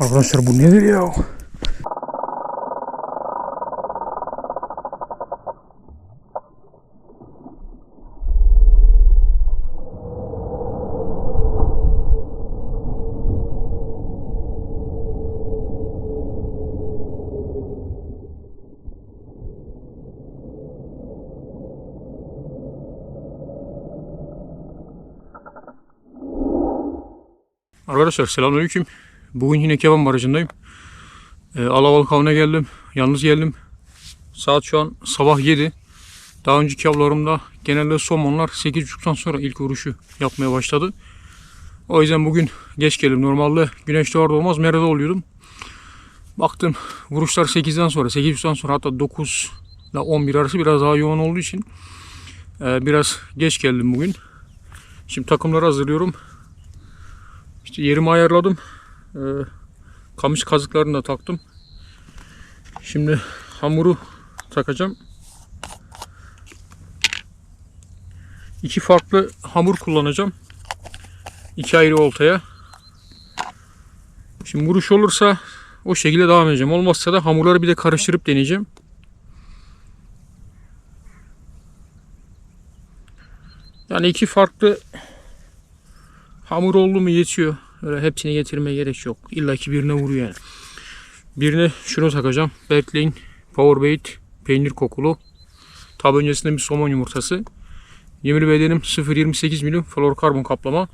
Arkadaşlar bu nedir ya? Arkadaşlar selamünaleyküm. Bugün yine Keban Barajı'ndayım. Ee, Alabalık avına geldim. Yalnız geldim. Saat şu an sabah 7. Daha önceki avlarımda genelde somonlar 8.30'dan sonra ilk vuruşu yapmaya başladı. O yüzden bugün geç geldim. Normalde güneş doğar doğmaz merada oluyordum. Baktım vuruşlar 8'den sonra, 8.30'dan sonra hatta 9 ile 11 arası biraz daha yoğun olduğu için e, biraz geç geldim bugün. Şimdi takımları hazırlıyorum. İşte yerimi ayarladım. Ee, kamış kazıklarını da taktım. Şimdi hamuru takacağım. İki farklı hamur kullanacağım. İki ayrı oltaya. Şimdi vuruş olursa o şekilde devam edeceğim. Olmazsa da hamurları bir de karıştırıp deneyeceğim. Yani iki farklı hamur oldu mu yetiyor. Öyle hepsini getirmeye gerek yok. İlla ki birine vuruyor yani. Birine şunu takacağım. Berkley'in Powerbait peynir kokulu. Tabi öncesinde bir somon yumurtası. Yemir bedenim 0.28 milim florokarbon kaplama.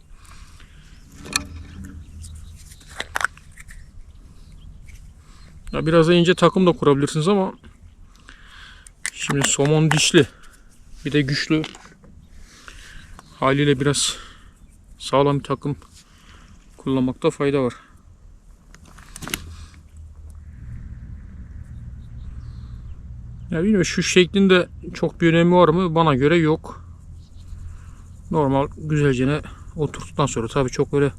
Ya biraz da ince takım da kurabilirsiniz ama şimdi somon dişli. Bir de güçlü. Haliyle biraz sağlam bir takım kullanmakta fayda var. Ya bilmiyorum şu şeklinde çok bir önemi var mı? Bana göre yok. Normal güzelce oturttuktan sonra tabii çok böyle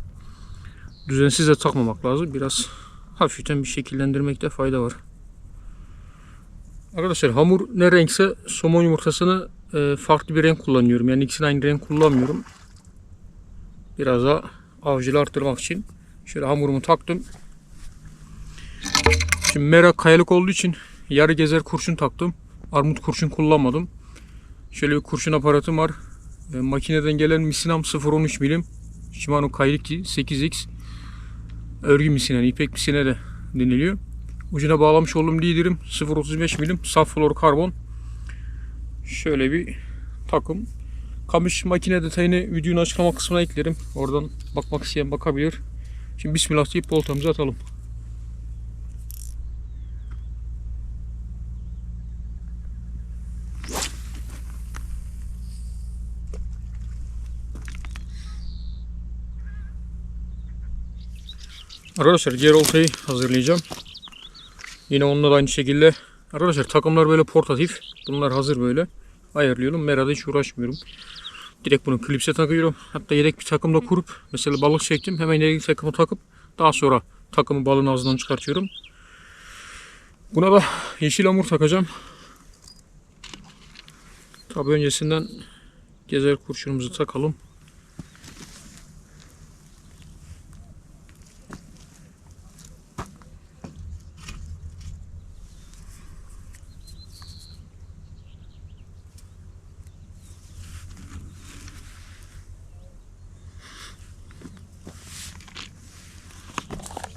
düzensiz de takmamak lazım. Biraz hafiften bir şekillendirmekte fayda var. Arkadaşlar hamur ne renkse somon yumurtasını e, farklı bir renk kullanıyorum. Yani ikisini aynı renk kullanmıyorum. Biraz da avcılığı arttırmak için şöyle hamurumu taktım. Şimdi mera kayalık olduğu için yarı gezer kurşun taktım. Armut kurşun kullanmadım. Şöyle bir kurşun aparatım var. E, makineden gelen misinam 0.13 milim. Shimano Kailiki 8X. Örgü misine, ipek misine de deniliyor. Ucuna bağlamış olduğum liderim 0.35 milim saf fluorokarbon. Şöyle bir takım. Kamış makine detayını videonun açıklama kısmına eklerim. Oradan bakmak isteyen bakabilir. Şimdi bismillah deyip voltamızı atalım. Arkadaşlar diğer oltayı hazırlayacağım. Yine onunla da aynı şekilde. Arkadaşlar takımlar böyle portatif. Bunlar hazır böyle. Ayarlıyorum. Merada hiç uğraşmıyorum. Direkt bunu klipse takıyorum. Hatta yedek bir takım da kurup mesela balık çektim. Hemen yedek takımı takıp daha sonra takımı balığın ağzından çıkartıyorum. Buna da yeşil hamur takacağım. Tabi öncesinden gezer kurşunumuzu takalım.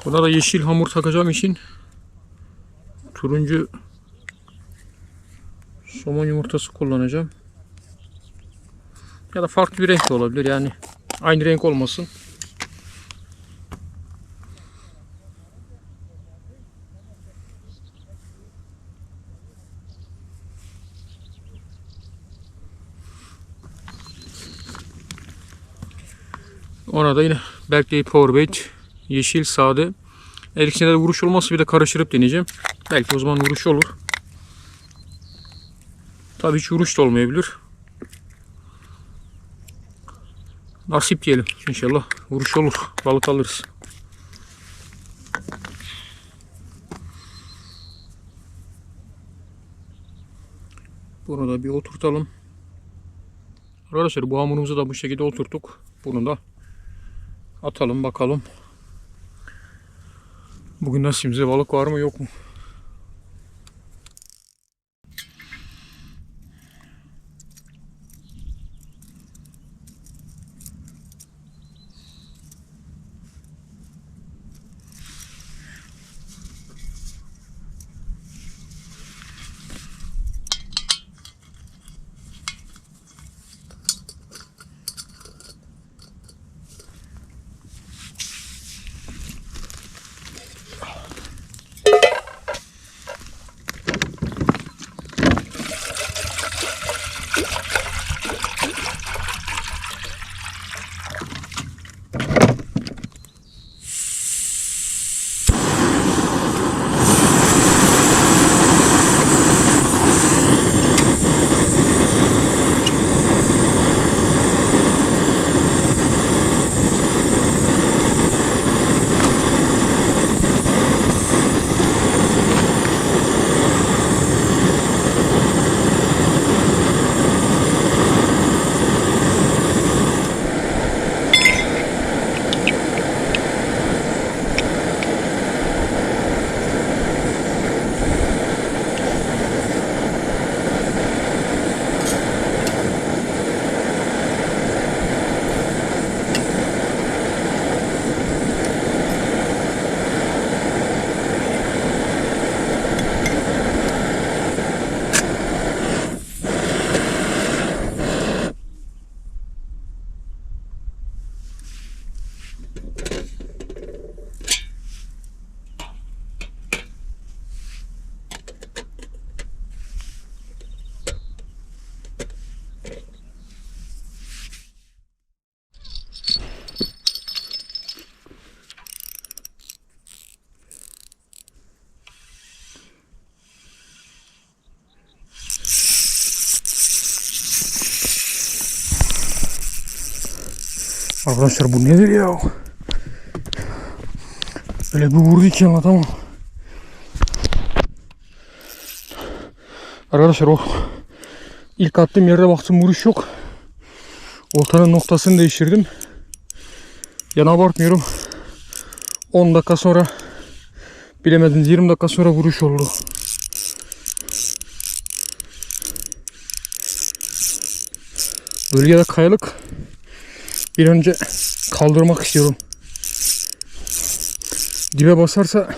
Buna da yeşil hamur takacağım için turuncu somon yumurtası kullanacağım. Ya da farklı bir renk de olabilir yani aynı renk olmasın. Ona da yine Berkeley Powerbait yeşil sade. Eğer ikisinde de vuruş olmazsa bir de karıştırıp deneyeceğim. Belki o zaman vuruş olur. Tabii hiç vuruş da olmayabilir. Nasip diyelim. İnşallah vuruş olur. Balık alırız. Bunu da bir oturtalım. Arkadaşlar bu hamurumuzu da bu şekilde oturttuk. Bunu da atalım bakalım. Bugün nasibimize balık var mı yok mu? Arkadaşlar bu nedir ya? Öyle bir vurdu ki anlatamam. Arkadaşlar o ilk attığım yerde baktım vuruş yok. Oltanın noktasını değiştirdim. Yana abartmıyorum. 10 dakika sonra bilemediniz 20 dakika sonra vuruş oldu. Bölgede kayalık bir önce kaldırmak istiyorum. Dibe basarsa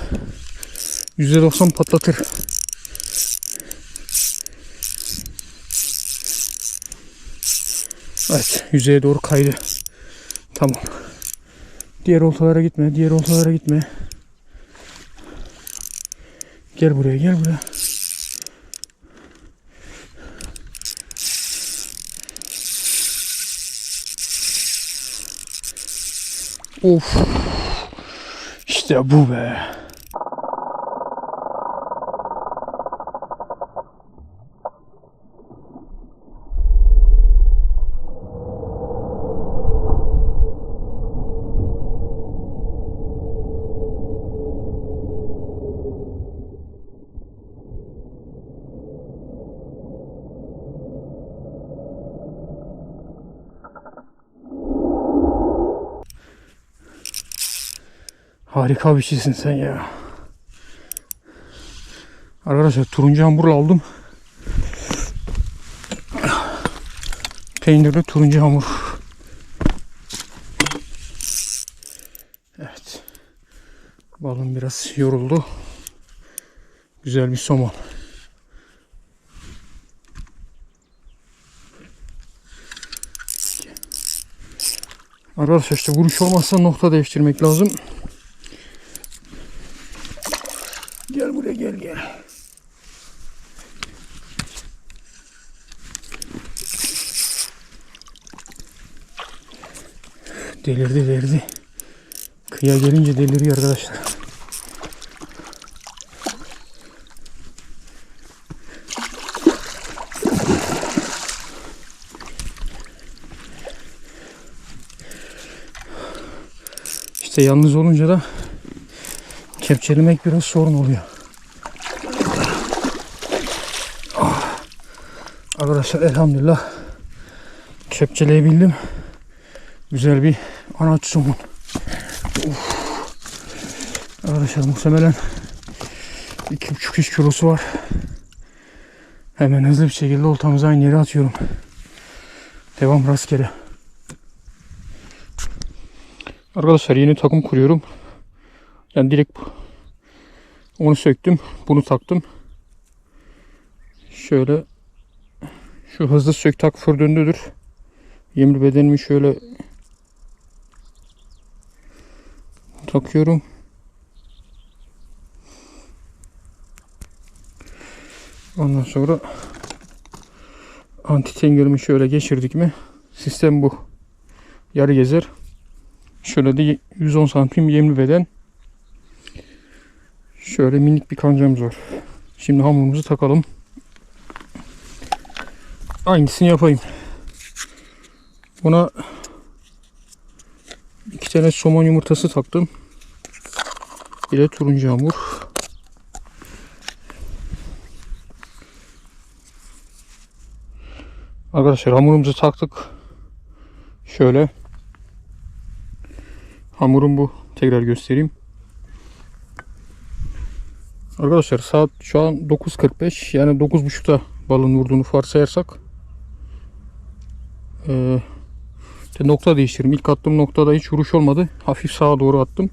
%90 patlatır. Evet yüzeye doğru kaydı. Tamam. Diğer oltalara gitme. Diğer oltalara gitme. Gel buraya gel buraya. Of. İşte bu. Harika bir şeysin sen ya. Arkadaşlar turuncu hamburla aldım. Peynirli turuncu hamur. Evet. Balım biraz yoruldu. Güzel bir somon. Arkadaşlar işte vuruş olmazsa nokta değiştirmek lazım. Gel buraya gel gel. Delirdi delirdi. Kıya gelince deliriyor arkadaşlar. İşte yalnız olunca da kepçelemek biraz sorun oluyor. Ah. Arkadaşlar elhamdülillah kepçeleyebildim. Güzel bir anaç somun. Uf. Arkadaşlar muhtemelen 2,5-3 kilosu var. Hemen hızlı bir şekilde oltamızı aynı yere atıyorum. Devam rastgele. Arkadaşlar yeni takım kuruyorum. Yani direkt onu söktüm. Bunu taktım. Şöyle şu hızlı sök tak fır döndüdür. Yemli bedenimi şöyle takıyorum. Ondan sonra anti tengerimi şöyle geçirdik mi sistem bu. Yarı gezer. Şöyle de 110 santim yemli beden. Şöyle minik bir kancamız var. Şimdi hamurumuzu takalım. Aynısını yapayım. Buna iki tane somon yumurtası taktım. Bir de turuncu hamur. Arkadaşlar hamurumuzu taktık. Şöyle. Hamurum bu. Tekrar göstereyim. Arkadaşlar saat şu an 9.45 yani 9.30'da balın vurduğunu varsayarsak ee, işte nokta değiştirdim. İlk attığım noktada hiç vuruş olmadı. Hafif sağa doğru attım.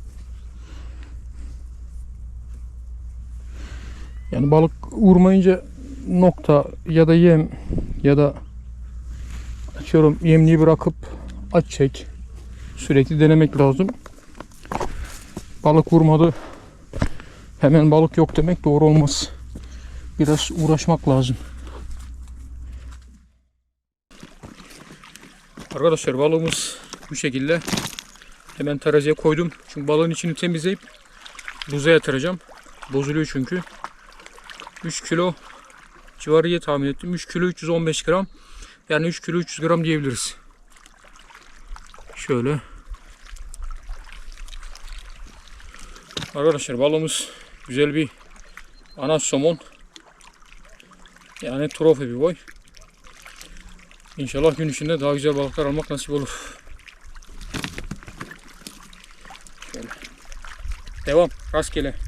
Yani balık vurmayınca nokta ya da yem ya da açıyorum yemliği bırakıp aç çek sürekli denemek lazım. Balık vurmadı hemen balık yok demek doğru olmaz. Biraz uğraşmak lazım. Arkadaşlar balığımız bu şekilde. Hemen teraziye koydum. Çünkü balığın içini temizleyip buza yatıracağım. Bozuluyor çünkü. 3 kilo civarı diye tahmin ettim. 3 kilo 315 gram. Yani 3 kilo 300 gram diyebiliriz. Şöyle. Arkadaşlar balığımız güzel bir ana somon. Yani trofe bir boy. İnşallah gün içinde daha güzel balıklar almak nasip olur. Şöyle. Devam. Rastgele.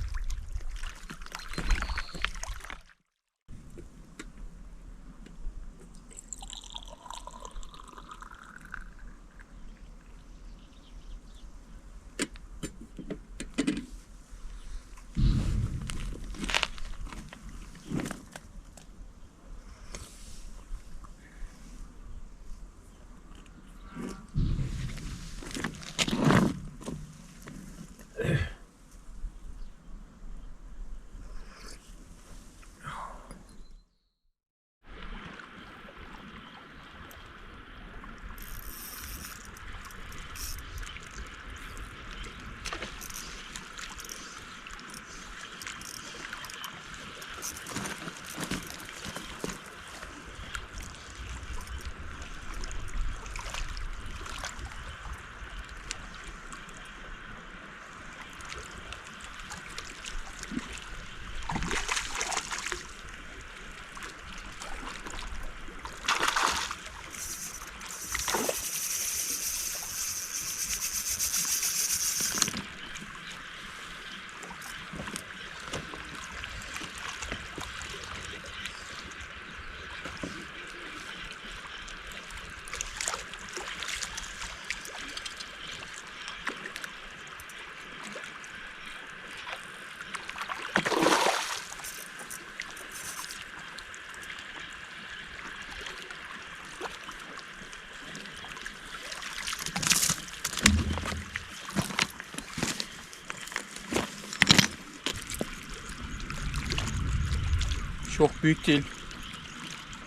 Çok büyük değil.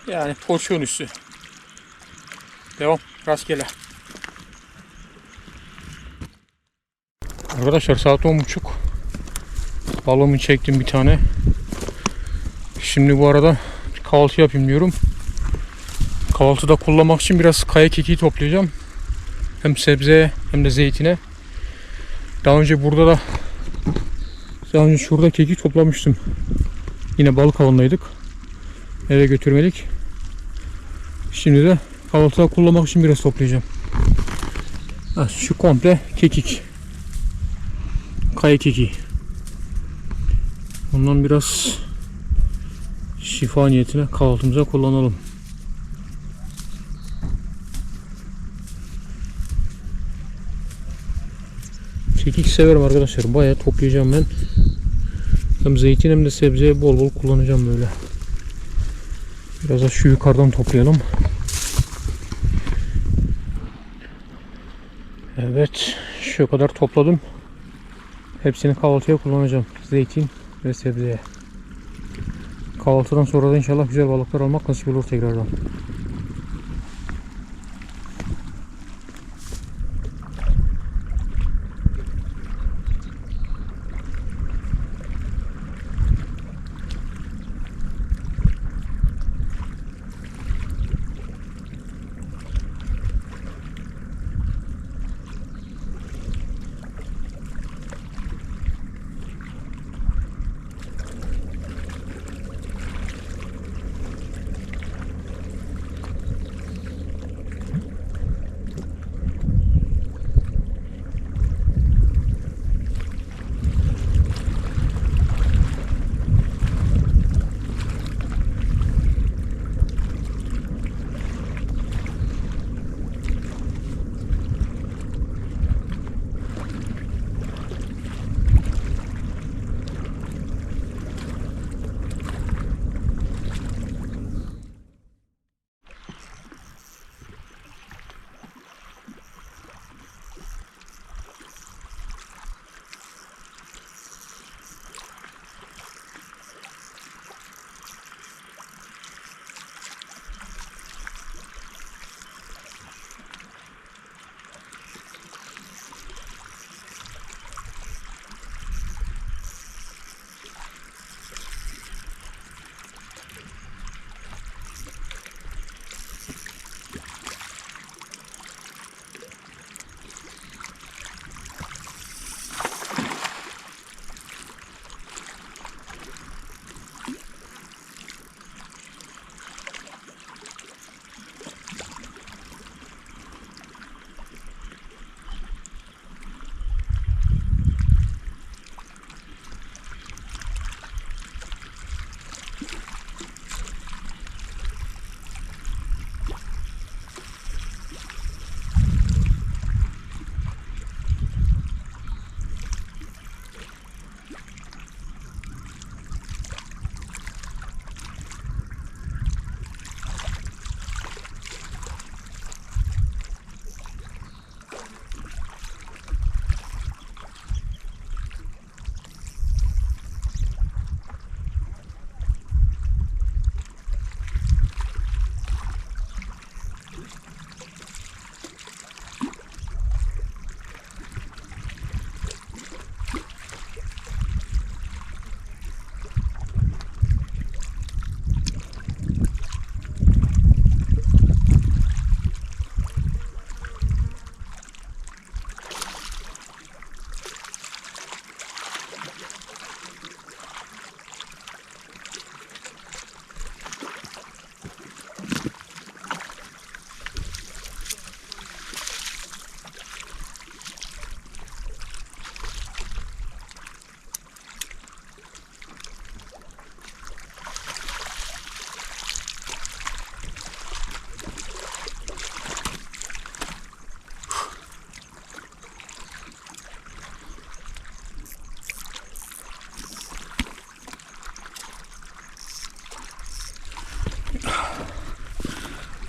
Yani porsiyon üstü. Devam. Rastgele. Arkadaşlar saat 10.30. Balığımı çektim bir tane. Şimdi bu arada kahvaltı yapayım diyorum. Kahvaltıda kullanmak için biraz kaya kekiği toplayacağım. Hem sebzeye hem de zeytine. Daha önce burada da daha önce şurada kekik toplamıştım. Yine balık avındaydık. Eve götürmedik. Şimdi de kahvaltıda kullanmak için biraz toplayacağım. Şu komple kekik. Kaya kekiği. Bundan biraz şifa niyetine kahvaltımıza kullanalım. Kekik severim arkadaşlar. Bayağı toplayacağım ben. Hem zeytin hem de sebzeye bol bol kullanacağım böyle. Biraz da şu yukarıdan toplayalım. Evet. Şu kadar topladım. Hepsini kahvaltıya kullanacağım. Zeytin ve sebzeye. Kahvaltıdan sonra da inşallah güzel balıklar almak nasip olur tekrardan.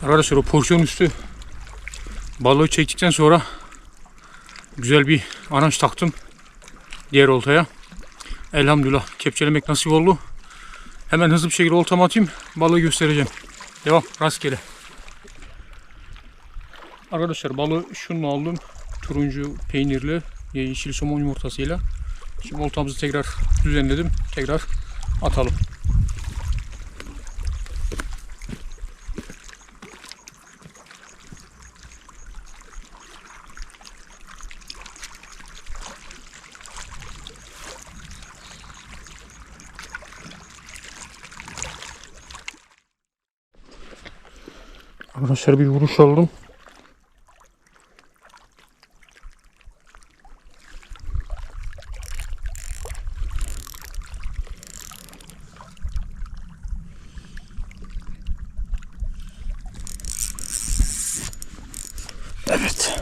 Arkadaşlar o porsiyon üstü balığı çektikten sonra güzel bir anaç taktım diğer oltaya. Elhamdülillah kepçelemek nasip oldu. Hemen hızlı bir şekilde oltama atayım balığı göstereceğim. Devam rastgele. Arkadaşlar balığı şununla aldım. Turuncu peynirli yeşil somon yumurtasıyla. Şimdi oltamızı tekrar düzenledim. Tekrar atalım. Arkadaşlar bir vuruş aldım. Evet.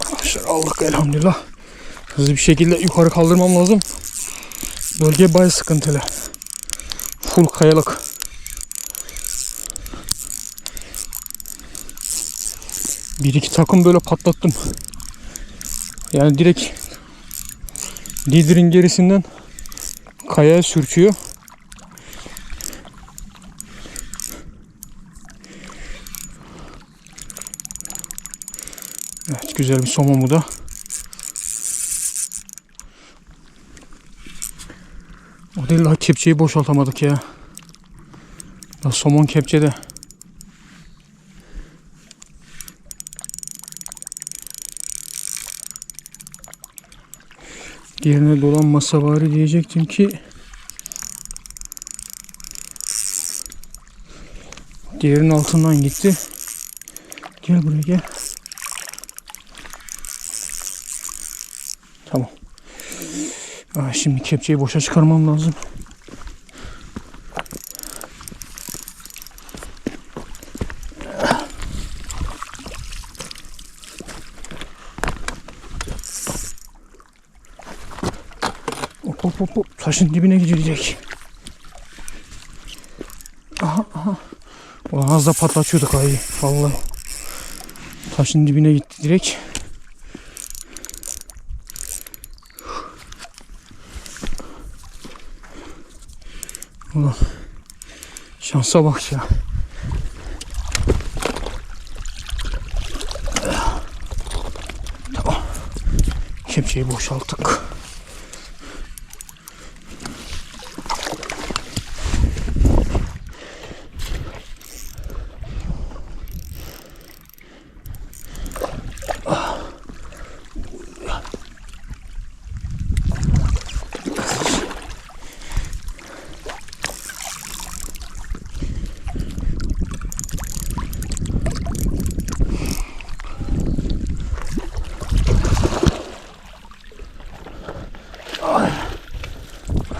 Arkadaşlar aldık elhamdülillah. Hızlı bir şekilde yukarı kaldırmam lazım. Bölge bayağı sıkıntılı. Full kayalık. Bir iki takım böyle patlattım. Yani direkt liderin gerisinden kayaya sürtüyor. Evet güzel bir somon bu da. O değil daha kepçeyi boşaltamadık ya. Daha somon kepçede. Diğerine dolanmasa bari diyecektim ki Diğerinin altından gitti. Gel buraya gel. Tamam. Aa, şimdi kepçeyi boşa çıkarmam lazım. Hop hop hop. Taşın dibine gidilecek. Aha aha. Ulan az da patlatıyorduk ayı. Vallahi. Taşın dibine gitti direkt. Ulan. Şansa bak ya. Tamam. Kepçeyi boşalttık.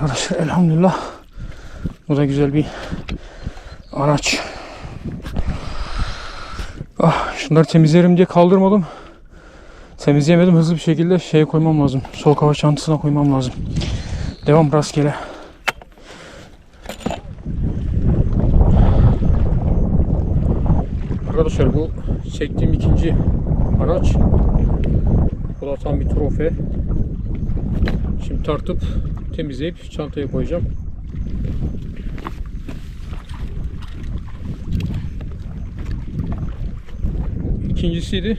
Arkadaşlar elhamdülillah bu da güzel bir araç. Ah, şunları temizlerim diye kaldırmadım. Temizleyemedim hızlı bir şekilde şeye koymam lazım. Soğuk hava çantasına koymam lazım. Devam rastgele. Arkadaşlar bu çektiğim ikinci araç. Bu da tam bir trofe. Şimdi tartıp temizleyip çantaya koyacağım. İkincisiydi.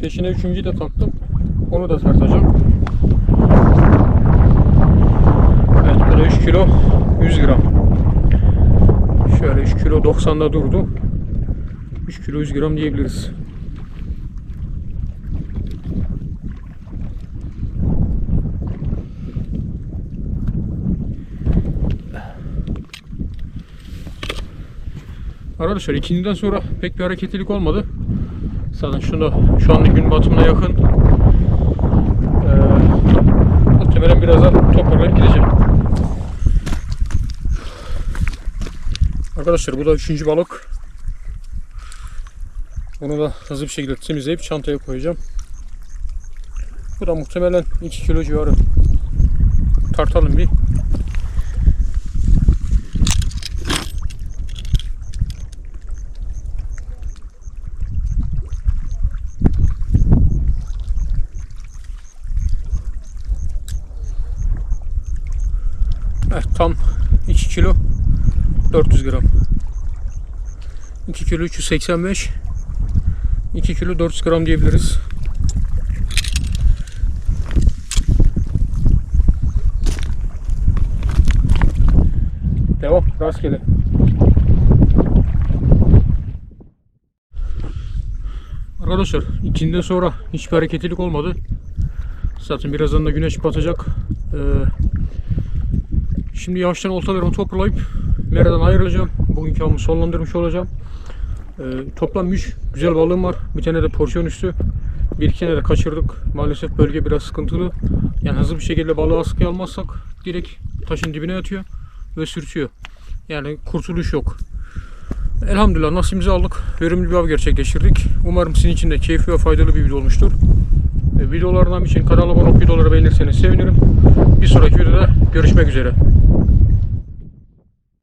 Peşine üçüncüyü de taktım. Onu da tartacağım. Evet bu da 3 kilo 100 gram. Şöyle 3 kilo 90'da durdu. 3 kilo 100 gram diyebiliriz. Arkadaşlar ikinciden sonra pek bir hareketlilik olmadı. Zaten şunda şu anda gün batımına yakın. Ee, muhtemelen birazdan toparlayıp gideceğim. Arkadaşlar bu da üçüncü balık. Bunu da hızlı bir şekilde temizleyip çantaya koyacağım. Bu da muhtemelen 2 kilo civarı. Tartalım bir. Evet tam 2 kilo 400 gram. 2 kilo 385 2 kilo 400 gram diyebiliriz. Devam rastgele. Arkadaşlar ikinden sonra hiçbir hareketlilik olmadı. Zaten birazdan da güneş batacak. Ee, Şimdi yavaştan oltalarımı toparlayıp meradan ayrılacağım. Bugünkü avımı sonlandırmış olacağım. Ee, toplam 3 güzel balığım var. Bir tane de porsiyon üstü. Bir iki tane de kaçırdık. Maalesef bölge biraz sıkıntılı. Yani hızlı bir şekilde balığı askıya almazsak direkt taşın dibine yatıyor ve sürtüyor. Yani kurtuluş yok. Elhamdülillah nasibimizi aldık. Verimli bir av gerçekleştirdik. Umarım sizin için de keyifli ve faydalı bir video olmuştur. E, videolardan için kanala abone olup videoları beğenirseniz sevinirim. Bir sonraki videoda görüşmek üzere.